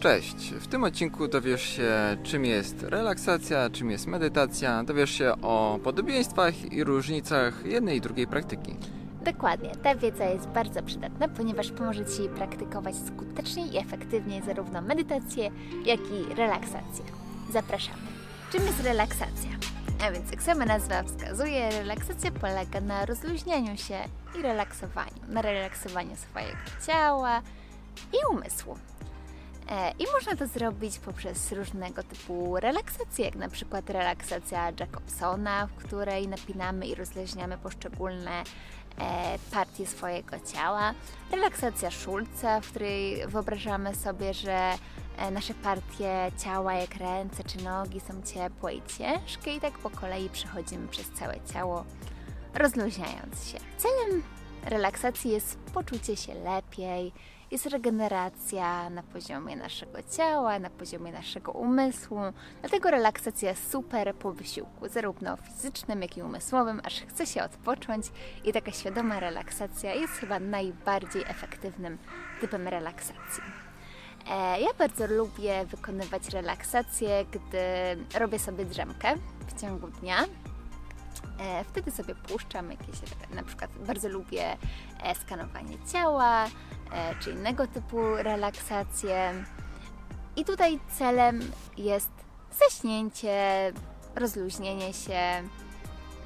Cześć! W tym odcinku dowiesz się, czym jest relaksacja, czym jest medytacja, dowiesz się o podobieństwach i różnicach jednej i drugiej praktyki. Dokładnie, ta wiedza jest bardzo przydatna, ponieważ pomoże Ci praktykować skuteczniej i efektywniej zarówno medytację, jak i relaksację. Zapraszamy. Czym jest relaksacja? A więc, jak sama nazwa wskazuje, relaksacja polega na rozluźnianiu się i relaksowaniu, na relaksowaniu swojego ciała i umysłu. E, I można to zrobić poprzez różnego typu relaksacje, jak na przykład relaksacja Jacobsona, w której napinamy i rozluźniamy poszczególne e, partie swojego ciała. Relaksacja Schulza, w której wyobrażamy sobie, że e, nasze partie ciała, jak ręce czy nogi, są ciepłe i ciężkie, i tak po kolei przechodzimy przez całe ciało, rozluźniając się. Celem relaksacji jest poczucie się lepiej, jest regeneracja na poziomie naszego ciała, na poziomie naszego umysłu. Dlatego relaksacja jest super po wysiłku, zarówno fizycznym, jak i umysłowym, aż chce się odpocząć i taka świadoma relaksacja jest chyba najbardziej efektywnym typem relaksacji. E, Ja bardzo lubię wykonywać relaksację, gdy robię sobie drzemkę w ciągu dnia. E, Wtedy sobie puszczam jakieś, na przykład bardzo lubię e, skanowanie ciała, e, czy innego typu relaksacje. I tutaj celem jest zaśnięcie, rozluźnienie się.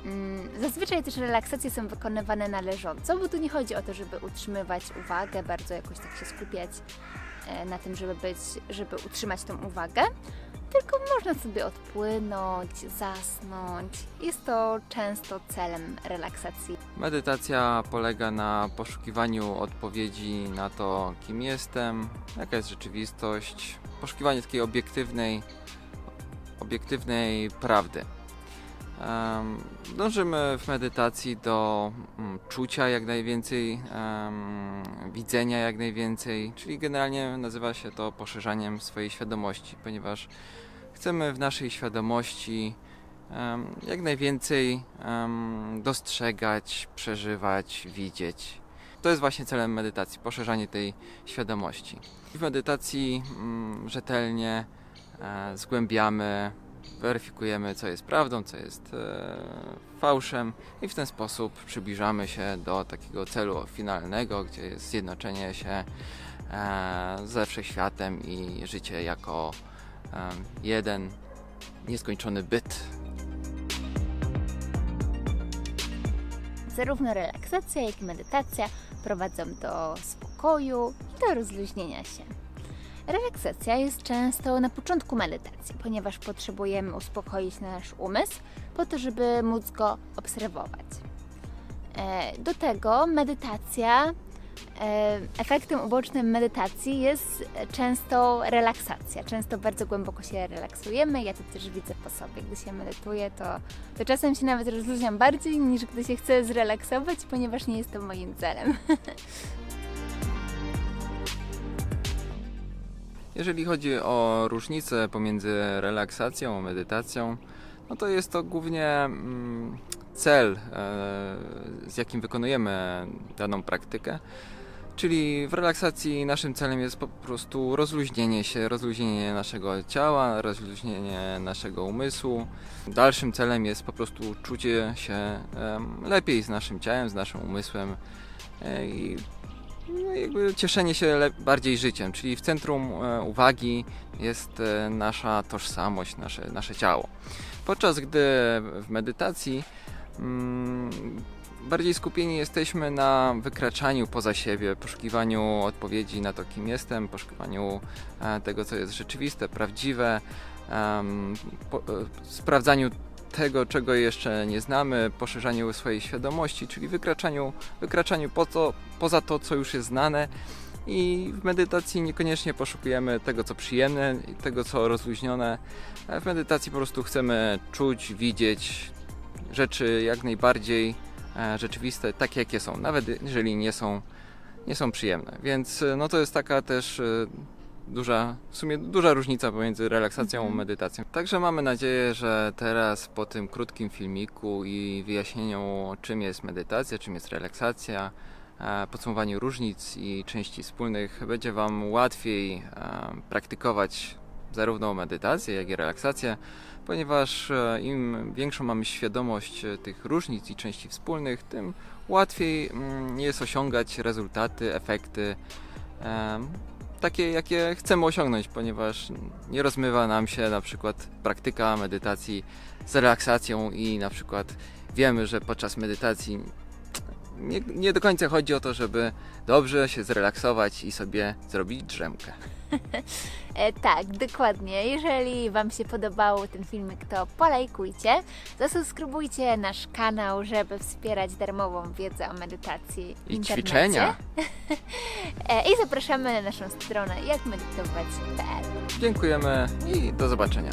Mm, Zazwyczaj też relaksacje są wykonywane na leżąco, bo tu nie chodzi o to, żeby utrzymywać uwagę, bardzo jakoś tak się skupiać e, na tym, żeby być, żeby utrzymać tą uwagę, tylko można sobie odpłynąć, zasnąć. Jest to często celem relaksacji. Medytacja polega na poszukiwaniu odpowiedzi na to, kim jestem, jaka jest rzeczywistość, poszukiwanie takiej obiektywnej, obiektywnej prawdy. Dążymy w medytacji do mm, czucia jak najwięcej, widzenia jak najwięcej, czyli generalnie nazywa się to poszerzaniem swojej świadomości, ponieważ chcemy w naszej świadomości jak najwięcej dostrzegać, przeżywać, widzieć. To jest właśnie celem medytacji, poszerzanie tej świadomości. W medytacji mm, rzetelnie e, zgłębiamy, weryfikujemy, co jest prawdą, co jest e, fałszem, i w ten sposób przybliżamy się do takiego celu finalnego, gdzie jest zjednoczenie się e, ze wszechświatem i życie jako em, jeden nieskończony byt. Zarówno relaksacja, jak i medytacja prowadzą do spokoju i do rozluźnienia się. Relaksacja jest często na początku medytacji, ponieważ potrzebujemy uspokoić nasz umysł po to, żeby móc go obserwować. E, Do tego medytacja, e, efektem ubocznym medytacji jest często relaksacja. Często bardzo głęboko się relaksujemy. Ja to też widzę po sobie. Gdy się medytuje, to, to czasem się nawet rozluźniam bardziej niż gdy się chcę zrelaksować, ponieważ nie jest to moim celem. Jeżeli chodzi o różnicę pomiędzy relaksacją a medytacją, no to jest to głównie mm, cel, e, z jakim wykonujemy daną praktykę. Czyli w relaksacji naszym celem jest po prostu rozluźnienie się, rozluźnienie naszego ciała, rozluźnienie naszego umysłu. Dalszym celem jest po prostu czucie się lepiej z naszym ciałem, z naszym umysłem e, i no, jakby cieszenie się bardziej życiem, czyli w centrum e, uwagi jest e, nasza tożsamość, nasze, nasze ciało. Podczas gdy w medytacji mm, bardziej skupieni jesteśmy na wykraczaniu poza siebie, poszukiwaniu odpowiedzi na to, kim jestem, poszukiwaniu e, tego, co jest rzeczywiste, prawdziwe, em, po, sprawdzaniu tego, czego jeszcze nie znamy, poszerzaniu swojej świadomości, czyli wykraczaniu, wykraczaniu po to, poza to, co już jest znane. I w medytacji niekoniecznie poszukujemy tego, co przyjemne, tego, co rozluźnione. W medytacji po prostu chcemy czuć, widzieć rzeczy jak najbardziej e, rzeczywiste, takie jakie są, nawet jeżeli nie są, nie są przyjemne. Więc e, no to jest taka też e, duża, w sumie duża różnica pomiędzy relaksacją a Mhm. medytacją. Także mamy nadzieję, że teraz po tym krótkim filmiku i wyjaśnieniu czym jest medytacja, czym jest relaksacja, e, podsumowaniu różnic i części wspólnych będzie Wam łatwiej e, praktykować zarówno medytację, jak i relaksację, ponieważ e, im większą mamy świadomość tych różnic i części wspólnych, tym łatwiej mm, jest osiągać rezultaty, efekty takie, jakie chcemy osiągnąć, ponieważ nie rozmywa nam się na przykład praktyka medytacji z relaksacją i na przykład wiemy, że podczas medytacji nie, nie do końca chodzi o to, żeby dobrze się zrelaksować i sobie zrobić drzemkę. E, tak, dokładnie. Jeżeli Wam się podobał ten filmik, to polajkujcie, zasubskrybujcie nasz kanał, żeby wspierać darmową wiedzę o medytacji w I internecie. ćwiczenia. E, I zapraszamy na naszą stronę jakmedytować.pl Dziękujemy i do zobaczenia.